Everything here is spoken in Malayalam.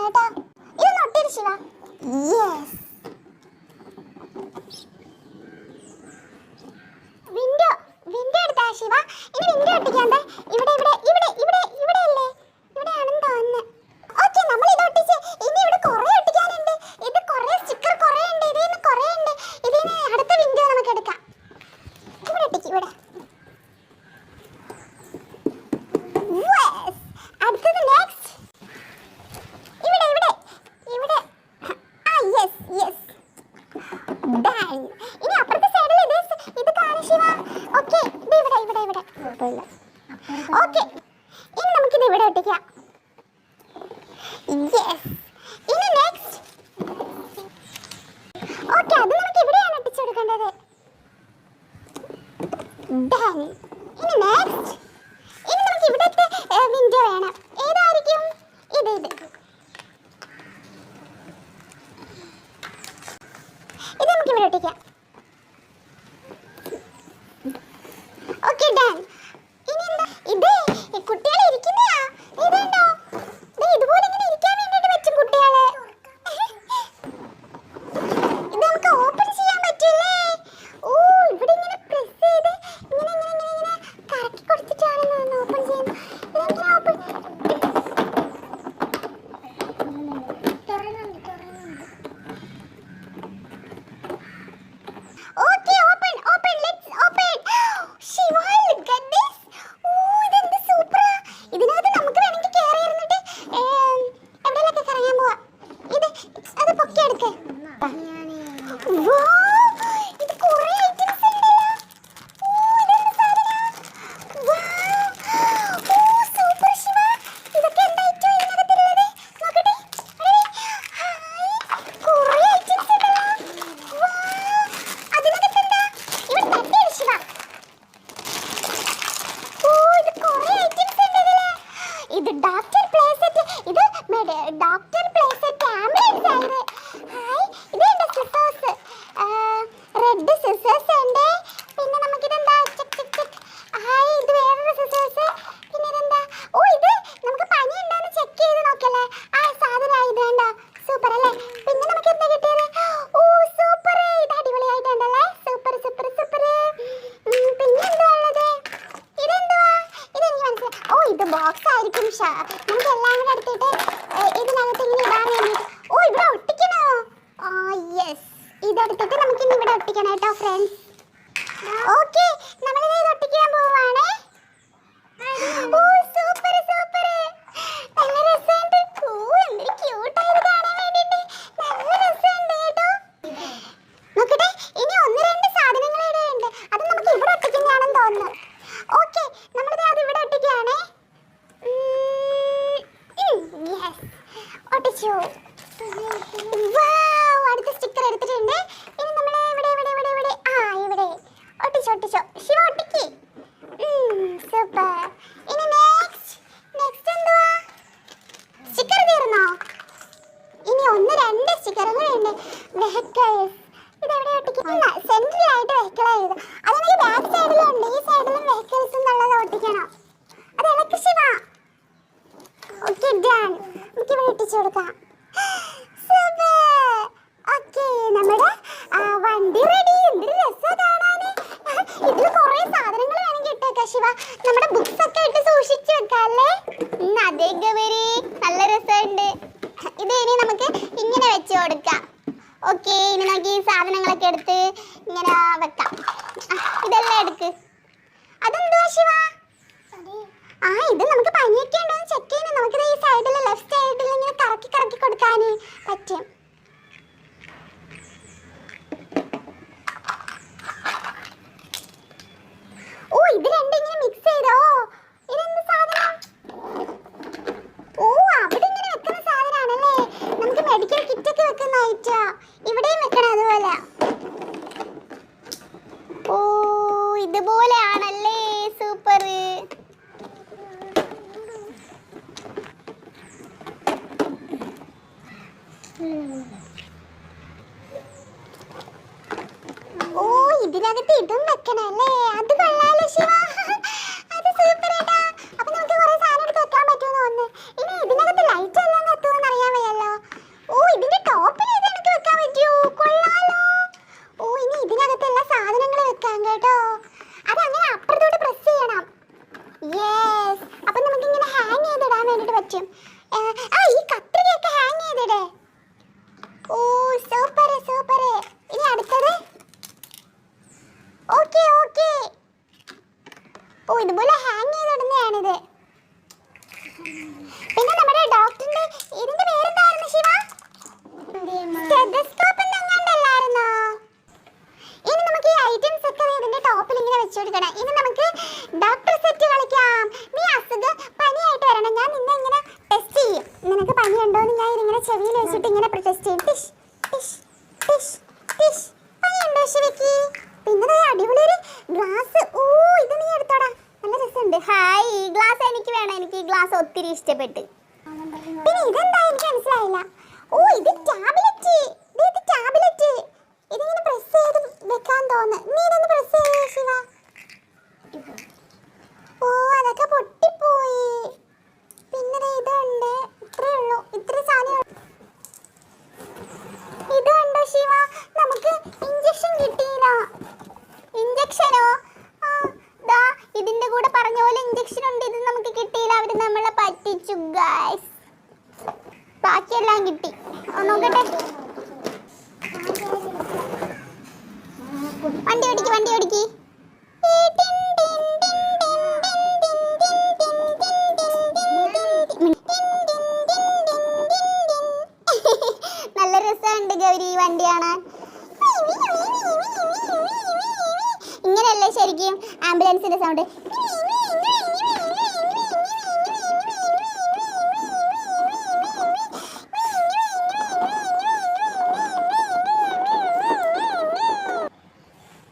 നോക്കണം കേട്ടോ. ഇത് നൊട്ടിരി ശിവ. യെസ് യെസ് ഇനി നെക്സ്റ്റ് ഓക്കേ അത് നമുക്ക് എവിടെയാണ് ഒട്ടിച്ചെടുക്കേണ്ടത് ഡൺ ഇനി നെക്സ്റ്റ് ഇനി നമുക്ക് ഇവിടുത്തെ വിൻഡോ വേണം. ഏതായിരിക്കും? ഇത് ഇത്. ഇത് നമുക്ക് ഇവിടെ ഒട്ടിക്കാം. ഒട്ടിക്കണം കേട്ടോ ഫ്രണ്ട്സ് ഓക്കെ നമ്മളിത് ഒട്ടിക്കാൻ പോവാണേ. ഓ വെഹിക്കിൾസ് ഇതെവിടെ സെൻട്രലായിട്ട് വെഹിക്കിൾ ആയത് അതേപോലെ ബാക്ക് സൈഡിലുണ്ട് ഈ സൈഡിലും വെഹിക്കിൾസ് എന്നുള്ളത് ഒട്ടിക്കണം. ശിവ. ഓക്കെ ഡൺ നമുക്ക് ഇവിടെ ഒട്ടിച്ചു കൊടുക്കാം. സൂപ്പർ ഓക്കെ ഇനി നോക്കി സാധനങ്ങളൊക്കെ എടുത്ത് ഇങ്ങനെ വെക്കാം. ഇതെല്ലാം എടുക്ക്. അതെന്തുവാ ശിവ? ആ ഇത് നമുക്ക് പനിയൊക്കെ ഉണ്ടോ എന്ന് ചെക്ക് ചെയ്യുന്നത് നമുക്ക് ഈ സൈഡിൽ ലെഫ്റ്റ് സൈഡിൽ ഇങ്ങനെ കറക്കി കറക്കി കൊടുക്കാൻ പറ്റും. വെക്കണം അല്ലേ അത് കൊള്ളാലോ ശിവ. അത് സൂപ്പർ ഏട്ടാ. അപ്പൊ നമുക്ക് കുറെ സാധനം എടുത്ത് വെക്കാൻ പറ്റുമെന്ന് തോന്നുന്നു. ഇനി ഇതിനകത്ത് ലൈറ്റ് എല്ലാം കത്തുമെന്ന് അറിയാൻ വയ്യല്ലോ. ഓ ഇതിന്റെ ടോപ്പിൽ ഇത് എനിക്ക് വെക്കാൻ പറ്റുമോ കൊള്ളാലോ. ഓ ഇനി ഇതിനകത്ത് എല്ലാ സാധനങ്ങൾ വെക്കാം കേട്ടോ. അത് അങ്ങനെ അപ്പുറത്തോട്ട് പ്രസ് ചെയ്യണം. യെസ് അപ്പൊ നമുക്ക് ഇങ്ങനെ ഹാങ് ചെയ്തിടാൻ വേണ്ടിട്ട് പറ്റും ഏ, ആ ഈ കത്രികയൊക്കെ ഹാങ് ചെയ്തിടേ ഓ സൂപ്പർ സൂപ്പർ ഇനി അടുത്തത് ഓക്കെ ഓക്കെ ഓ ഇതുപോലെ ഹാങ് ചെയ്ത് ചെയ്തിടുന്നതാണിത് പിന്നെ നമ്മുടെ ഡോക്ടറിന്റെ ഇതിന്റെ പേരെന്തായിരുന്നു ശിവ? സ്റ്റെതസ്കോപ്പ് എന്നെങ്ങാണ്ടല്ലായിരുന്നോ ഇനി നമുക്ക് ഈ ഐറ്റംസ് ഒക്കെ ഇതിന്റെ ടോപ്പിൽ ഇങ്ങനെ വെച്ചു കൊടുക്കണം. ഇനി നമുക്ക് ഡോക്ടർ സെറ്റ് കളിക്കാം. നീ അസുഖ പനിയായിട്ട് വരണം. ഞാൻ നിന്നെ ഇങ്ങനെ ടെസ്റ്റ് ചെയ്യും. നിനക്ക് പനി ഉണ്ടോ എന്ന് ഞാൻ ഇങ്ങനെ ചെവിയിൽ വെച്ചിട്ട് ഇങ്ങനെ ടെസ്റ്റ് ചെയ്യും. ടിഷ് ടിഷ് ടിഷ് ടിഷ്. പനി ഉണ്ടോ ശരിക്ക് പിന്നെ അടിപൊളി ഒരു ഗ്ലാസ് ഓ ഇത് നീ എടുത്തോടാ. നല്ല രസമുണ്ട്. ഹായ് ഈ ഗ്ലാസ് എനിക്ക് വേണം. എനിക്ക് ഈ ഗ്ലാസ് ഒത്തിരി ഇഷ്ടപ്പെട്ട്. പിന്നെ ഇതെന്താ? എനിക്ക് മനസ്സിലായില്ല. ഓ ഇത് ടാബ്ലറ്റ്. ഇത് ടാബ്ലറ്റ്. ഇതിങ്ങനെ പ്രസ് ചെയ്ത് വെക്കാൻ തോന്നുന്നു നീ ഇതൊന്ന് പ്രസ് ചെയ്യേ ശിവ. ഓ അതൊക്കെ പൊട്ടിപ്പോയി. പിന്നെ ഇതുണ്ട്. ഇത്രേ ഉള്ളൂ. ഇത്ര സാധനം ഇതുണ്ടോ ശിവ? നമുക്ക് ഇഞ്ചക്ഷൻ കിട്ടിയില്ല. ഇഞ്ചക്ഷനോ ഇഞ്ചക്ഷൻ ഉണ്ട് ഇത് നമുക്ക് കിട്ടിയില്ല അവർ നമ്മളെ പറ്റിച്ചു ഗായ്സ് ബാക്കിയെല്ലാം കിട്ടി നോക്കട്ടെ വണ്ടി ഓടിക്ക് വണ്ടി ഓടിക്ക് നല്ല ഇങ്ങനെയല്ലേ ശരിക്കും ആംബുലൻസിന്റെ സൗണ്ട്